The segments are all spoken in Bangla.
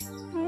嗯。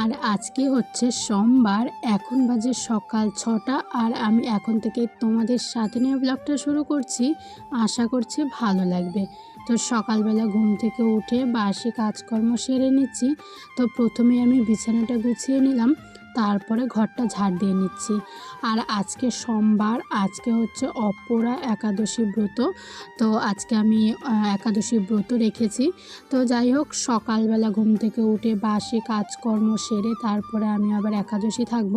আর আজকে হচ্ছে সোমবার, এখন বাজে সকাল ছটা আর আমি এখন থেকে তোমাদের সাথে নিয়ে ব্লগটা শুরু করছি। আশা করছি ভালো লাগবে। তো সকালবেলা ঘুম থেকে উঠে বাসি কাজকর্ম সেরে নিচ্ছি। তো প্রথমে আমি বিছানাটা গুছিয়ে নিলাম। তারপরে ঘরটা ঝাড় দিয়ে নিচ্ছি। আর আজকে সোমবার, আজকে হচ্ছে অপরা একাদশী ব্রত। তো আজকে আমি একাদশী ব্রত রেখেছি। তো যাই হোক, সকালবেলা ঘুম থেকে উঠে বাসি কাজকর্ম সেরে তারপরে আমি আবার একাদশী থাকব।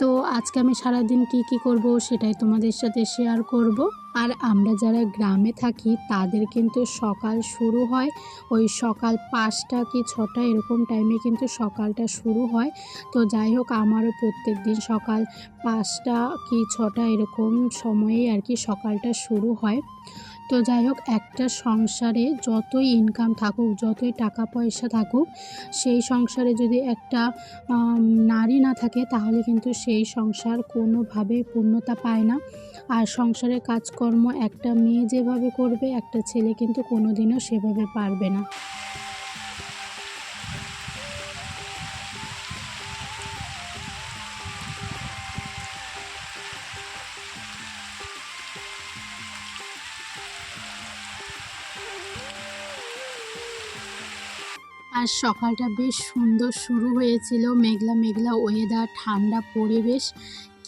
তো আজকে আমি সারাদিন কি কি করব সেটাই তোমাদের সাথে শেয়ার করব। আর আমরা যারা গ্রামে থাকি, তাদের কিন্তু সকাল শুরু হয়। ওই সকাল পাঁচটা কি ছটা এরকম টাইমে কিন্তু সকালটা শুরু হয়। তো যাই হোক, আমারও প্রত্যেক দিন সকাল পাঁচটা কি ছটা এরকম সময়ে আর কি সকালটা শুরু হয়। তো যাই হোক, একটা সংসারে যতই ইনকাম থাকুক, যতই টাকা পয়সা থাকুক, সেই সংসারে যদি একটা নারী না থাকে, তাহলে কিন্তু সেই সংসার কোনোভাবেই পূর্ণতা পায় না। আর সংসারের কাজকর্ম একটা মেয়ে যেভাবে করবে, একটা ছেলে কিন্তু কোনোদিনও সেভাবে পারবে না। আর সকালটা বেশ সুন্দর শুরু হয়েছিল। মেঘলা মেঘলা ওয়েদার ঠান্ডা পরিবেশ।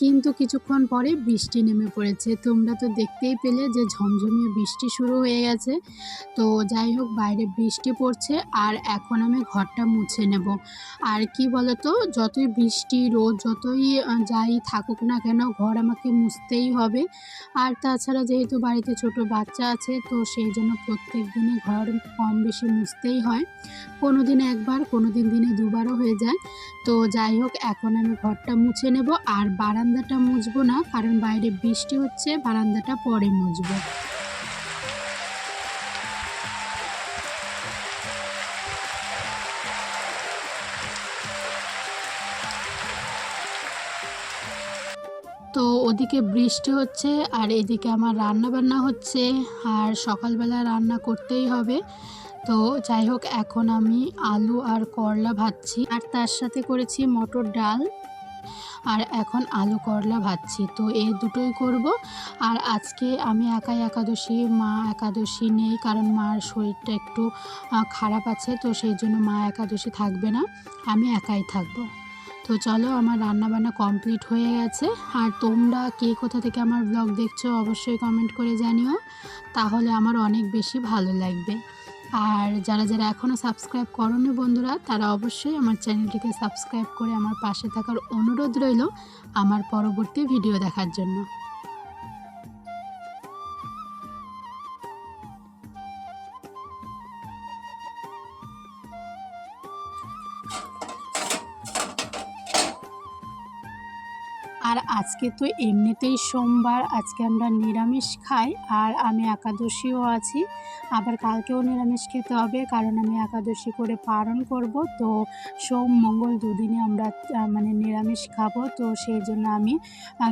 কিন্তু কিছুক্ষণ পরে বৃষ্টি নেমে পড়েছে। তোমরা তো দেখতেই পেলে যে ঝমঝমিয়ে বৃষ্টি শুরু হয়ে গেছে। তো যাই হোক, বাইরে বৃষ্টি পড়ছে আর এখন আমি ঘরটা মুছে নেব। আর কি বলতো, যতই বৃষ্টি, রোদ যতই যাই থাকুক না কেন, ঘর আমাকে মুছতেই হবে। আর তাছাড়া যেহেতু বাড়িতে ছোট বাচ্চা আছে, তো সেই জন্য প্রত্যেক দিনই ঘর কম বেশি মুছতেই হয়। কোনো দিন একবার কোনো দিন দিনে দুবারও হয়ে যায়। তো যাই হোক, এখন আমি ঘরটা মুছে নেব। আর বারান্দাটা মুছবো না, কারণ বাইরে বৃষ্টি হচ্ছে, বারান্দাটা পরে মুছবো। তো ওদিকে বৃষ্টি হচ্ছে, আর এদিকে আমার রান্না বান্না হচ্ছে, আর সকালবেলা রান্না করতেই হবে। তো যাই হোক, এখন আমি আলু আর করলা ভাজছি, আর তার সাথে করেছি মটর ডাল। আর এখন আলু করলা ভাজছি। তো এই দুটোই করব। আর আজকে আমি একাই একাদশী, মা একাদশী নেই কারণ মার শরীরটা একটু খারাপ আছে তো সেই জন্য মা একাদশী থাকবে না। আমি একাই থাকব। তো চলো আমার রান্না বান্না কমপ্লিট হয়ে গেছে। আর তোমরা কে কোথা থেকে আমার ব্লগ দেখছ অবশ্যই কমেন্ট করে জানিও। তাহলে আমার অনেক বেশি ভালো লাগবে। আর যারা যারা এখনও সাবস্ক্রাইব করনি বন্ধুরা, তারা অবশ্যই আমার চ্যানেলটিকে সাবস্ক্রাইব করে আমার পাশে থাকার অনুরোধ রইল আমার পরবর্তী ভিডিও দেখার জন্য। আর আজকে তো এমনিতেই সোমবার, আজকে আমরা নিরামিষ খাই, আর আমি একাদশীও আছি। আবার কালকেও নিরামিষ খেতে হবে, কারণ আমি একাদশী করে পালন করব। তো সোম, মঙ্গল দুদিনে আমরা মানে নিরামিষ খাব। তো সেই জন্য আমি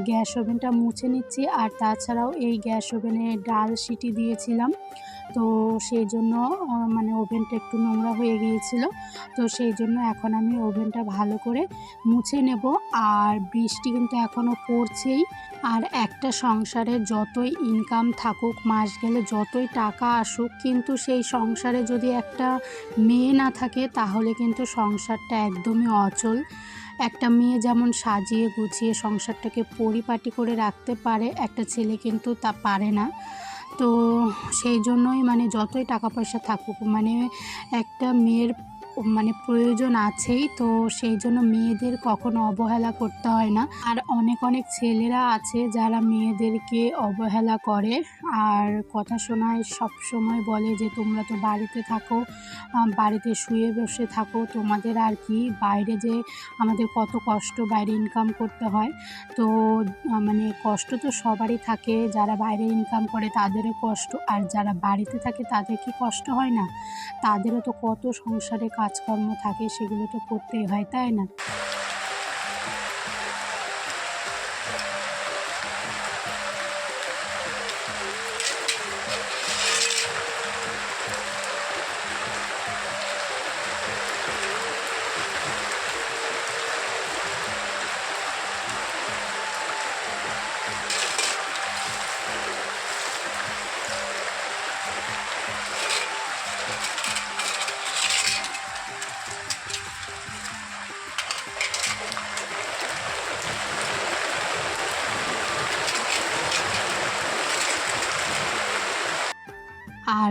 গ্যাস ওভেনটা মুছে নিচ্ছি। আর তাছাড়াও এই গ্যাস ওভেনে ডাল সিটি দিয়েছিলাম। তো সেই জন্য মানে ওভেনটা একটু নোংরা হয়ে গিয়েছিল। তো সেই জন্য এখন আমি ওভেনটা ভালো করে মুছে নেব। আর বৃষ্টি কিন্তু এখনও পড়ছেই। আর একটা সংসারে যতই ইনকাম থাকুক, মাস গেলে যতই টাকা আসুক কিন্তু সেই সংসারে যদি একটা মেয়ে না থাকে, তাহলে কিন্তু সংসারটা একদমই অচল। একটা মেয়ে যেমন সাজিয়ে গুছিয়ে সংসারটাকে পরিপাটি করে রাখতে পারে, একটা ছেলে কিন্তু তা পারে না। তো সেই জন্যই মানে যতই টাকা পয়সা থাকুক মানে একটা মেয়ের মানে প্রয়োজন আছেই, তো সেই জন্য মেয়েদের কখনো অবহেলা করতে হয় না। আর অনেক অনেক ছেলেরা আছে যারা মেয়েদেরকে অবহেলা করে। আর কথা শোনায় সব সময় বলে যে, তোমরা তো বাড়িতে থাকো বাড়িতে শুয়ে বসে থাকো, তোমাদের আর কি বাইরে যে আমাদের কত কষ্ট বাইরে ইনকাম করতে হয়। তো মানে কষ্ট তো সবারই থাকে, যারা বাইরে ইনকাম করে তাদেরও কষ্ট। আর যারা বাড়িতে থাকে তাদের কি কষ্ট হয় না? তাদেরও তো কত সংসারে কাজকর্ম থাকে সেগুলো তো করতেই হয় তাই না?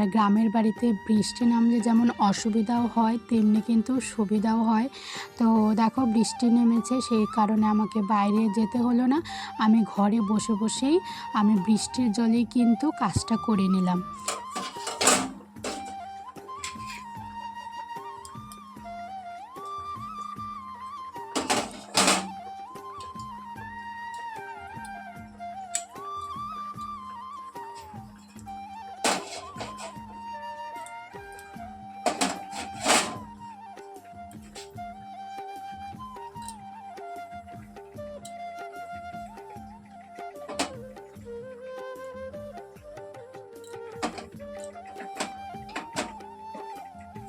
গ্রামের বাড়িতে বৃষ্টি নামলে যেমন অসুবিধাও হয়, তেমনি কিন্তু সুবিধাও হয়। তো দেখো বৃষ্টি নেমেছে, সেই কারণে আমাকে বাইরে যেতে হলো না। আমি ঘরে বসে বসেই আমি বৃষ্টির জলেই কিন্তু কাজটা করে নিলাম।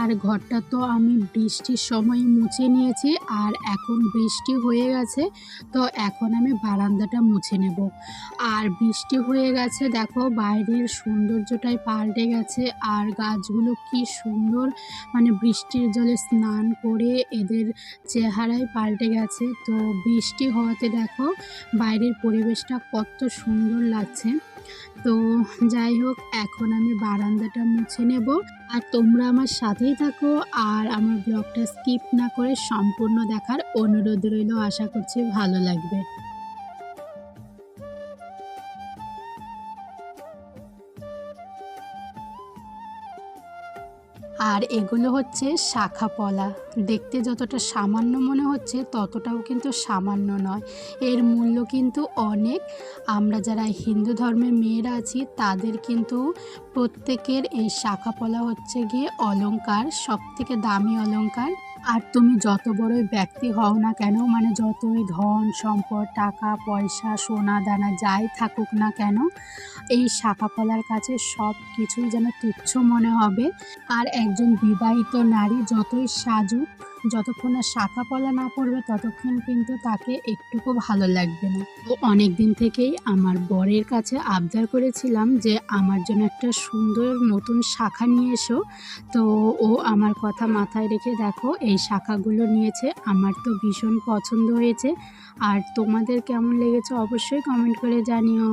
আর ঘরটা তো আমি বৃষ্টির সময় মুছে নিয়েছি আর এখন বৃষ্টি হয়ে গেছে, তো এখন আমি বারান্দাটা মুছে নেব। আর বৃষ্টি হয়ে গেছে, দেখো বাইরের সৌন্দর্যটাই পাল্টে গেছে আর গাছগুলো কি সুন্দর মানে বৃষ্টির জলে স্নান করে এদের চেহারাই পাল্টে গেছে। তো বৃষ্টি হওয়াতে দেখো বাইরের পরিবেশটা কত সুন্দর লাগছে। তো যাই হোক, এখন আমি বারান্দাটা মুছে নেব। আর তোমরা আমার সাথেই থাকো আর আমার ব্লগটা স্কিপ না করে সম্পূর্ণ দেখার অনুরোধ রইল। আশা করছি ভালো লাগবে। আর এগুলো হচ্ছে শাখা পলা দেখতে যতটা সামান্য মনে হচ্ছে, ততটাও কিন্তু সামান্য নয়। এর মূল্য কিন্তু অনেক। আমরা যারা হিন্দু ধর্মের মেয়েরা আছি, তাদের কিন্তু প্রত্যেকের এই শাখা পলা হচ্ছে গিয়ে অলঙ্কার সব থেকে দামি অলংকার। আর তুমি যত বড়ই ব্যক্তি হও না কেন মানে যতই ধন, সম্পদ, টাকা, পয়সা, সোনা, দানা, যাই থাকুক না কেন, এই শাখাপলার কাছে সব কিছুই যেন তুচ্ছ মনে হবে। আর একজন বিবাহিত নারী যতই সাজুক যতক্ষণ না শাখা পলা না পড়বে, ততক্ষণ কিন্তু তাকে একটুকু ভালো লাগবে না। তো অনেক দিন থেকেই আমার বরের কাছে আবদার করেছিলাম যে, আমার জন্য একটা সুন্দর নতুন শাখা নিয়ে এসো। তো ও আমার কথা মাথায় রেখে, দেখো, এই শাখাগুলো নিয়েছে, আমার তো ভীষণ পছন্দ হয়েছে। আর তোমাদের কেমন লেগেছে অবশ্যই কমেন্ট করে জানিও।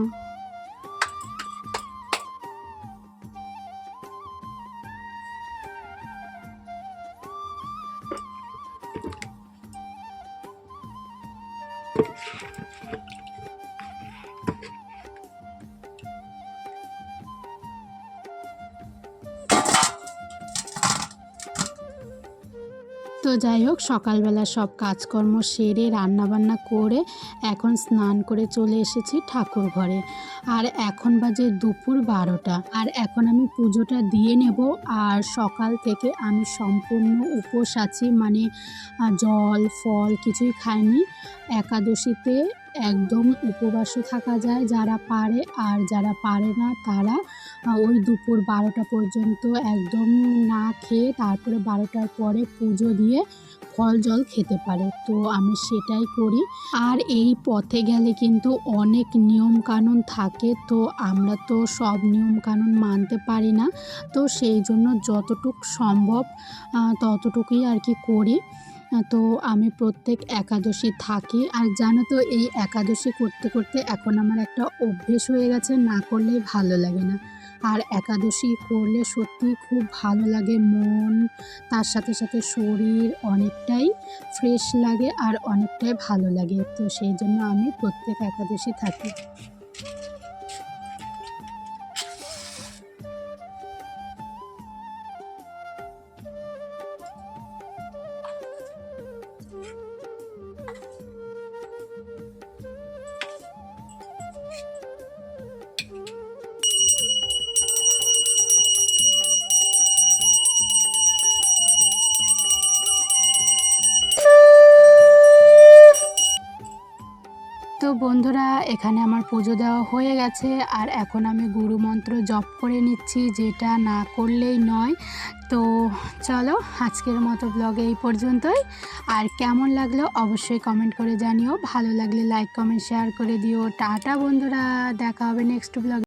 তো যাই হোক, সকালবেলা সব কাজকর্ম সেরে, রান্নাবান্না করে এখন স্নান করে চলে এসেছি ঠাকুর ঘরে। আর এখন বাজে দুপুর বারোটা। আর এখন আমি পুজোটা দিয়ে নেব। আর সকাল থেকে আমি সম্পূর্ণ উপোস আছি। মানে জল, ফল কিছুই খাইনি। একাদশীতে একদম উপবাসও থাকা যায় যারা পারে, আর যারা পারে না তারা ওই দুপুর বারোটা পর্যন্ত একদম না খেয়ে তারপরে বারোটার পরে পুজো দিয়ে ফল জল খেতে পারে। তো আমি সেটাই করি। আর এই পথে গেলে কিন্তু অনেক নিয়ম কানুন থাকে, তো আমরা তো সব নিয়ম কানুন মানতে পারি না। তো সেই জন্য যতটুক সম্ভব ততটুকুই আর কি করি। তো আমি প্রত্যেক একাদশী থাকি। আর জানো তো, এই একাদশী করতে করতে এখন আমার একটা অভ্যেস হয়ে গেছে, না করলেই ভালো লাগে না। আর একাদশী করলে সত্যি খুব ভালো লাগে, মন, তার সাথে সাথে শরীর অনেকটাই ফ্রেশ লাগে আর অনেকটাই ভালো লাগে। তো সেই জন্য আমি প্রত্যেক একাদশী থাকি। তো বন্ধুরা, এখানে আমার পুজো দেওয়া হয়ে গেছে। আর এখন আমি গুরু মন্ত্র জপ করে নিচ্ছি, যেটা না করলেই নয়। তো চলো, আজকের মতো ব্লগে এই পর্যন্তই। আর কেমন লাগল অবশ্যই কমেন্ট করে জানিও। ভালো লাগলে লাইক কমেন্ট শেয়ার করে দিও। টাটা বন্ধুরা, দেখা হবে নেক্সট ব্লগে